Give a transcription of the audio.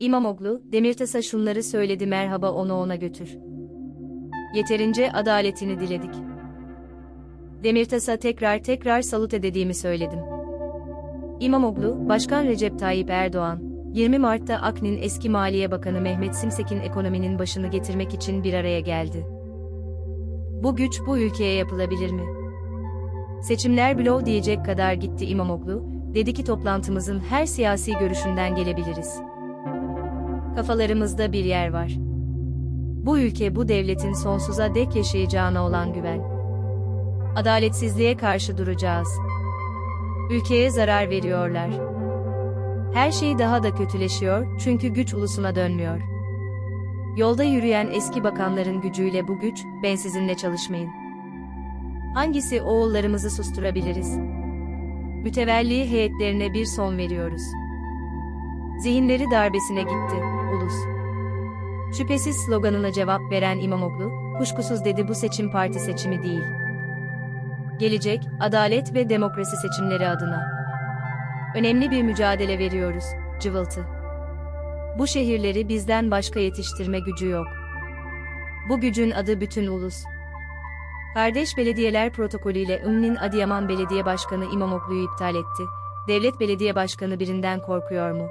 İmamoğlu, Demirtaş'a şunları söyledi merhaba onu ona götür. Yeterince adaletini diledik. Demirtaş'a tekrar tekrar salut edediğimi söyledim. İmamoğlu, Başkan Recep Tayyip Erdoğan, 20 Mart'ta AKN'in eski Maliye Bakanı Mehmet Simsek'in ekonominin başını getirmek için bir araya geldi. Bu güç bu ülkeye yapılabilir mi? Seçimler bloğu diyecek kadar gitti İmamoğlu, dedi ki toplantımızın her siyasi görüşünden gelebiliriz. Kafalarımızda bir yer var. Bu ülke bu devletin sonsuza dek yaşayacağına olan güven. Adaletsizliğe karşı duracağız. Ülkeye zarar veriyorlar. Her şey daha da kötüleşiyor çünkü güç ulusuna dönmüyor. Yolda yürüyen eski bakanların gücüyle bu güç, ben sizinle çalışmayın. Hangisi oğullarımızı susturabiliriz? Mütevelli heyetlerine bir son veriyoruz. Zihinleri darbesine gitti, ulus. Şüphesiz sloganına cevap veren İmamoğlu, kuşkusuz dedi bu seçim parti seçimi değil. Gelecek, adalet ve demokrasi seçimleri adına. Önemli bir mücadele veriyoruz, cıvıltı. Bu şehirleri bizden başka yetiştirme gücü yok. Bu gücün adı bütün ulus. Kardeş Belediyeler protokolüyle Ümnin Adıyaman Belediye Başkanı İmamoğlu'yu iptal etti. Devlet Belediye Başkanı birinden korkuyor mu?